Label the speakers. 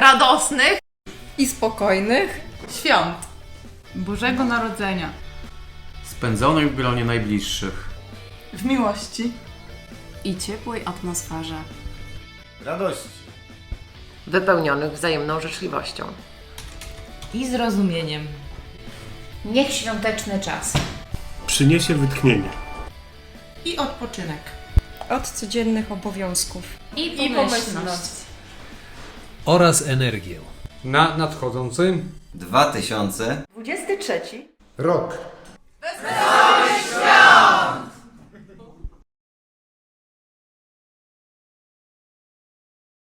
Speaker 1: radosnych
Speaker 2: i spokojnych
Speaker 1: świąt.
Speaker 3: Bożego Narodzenia.
Speaker 4: Spędzonych w gronie najbliższych.
Speaker 1: W miłości.
Speaker 3: I ciepłej atmosferze.
Speaker 5: Radości.
Speaker 6: wypełnionych wzajemną życzliwością.
Speaker 7: i zrozumieniem.
Speaker 8: Niech świąteczny czas
Speaker 9: Przyniesie wytchnienie.
Speaker 1: I odpoczynek.
Speaker 2: od codziennych obowiązków.
Speaker 8: i
Speaker 1: I pomyślność
Speaker 10: oraz energię.
Speaker 11: Na nadchodzący
Speaker 2: 2023
Speaker 9: rok.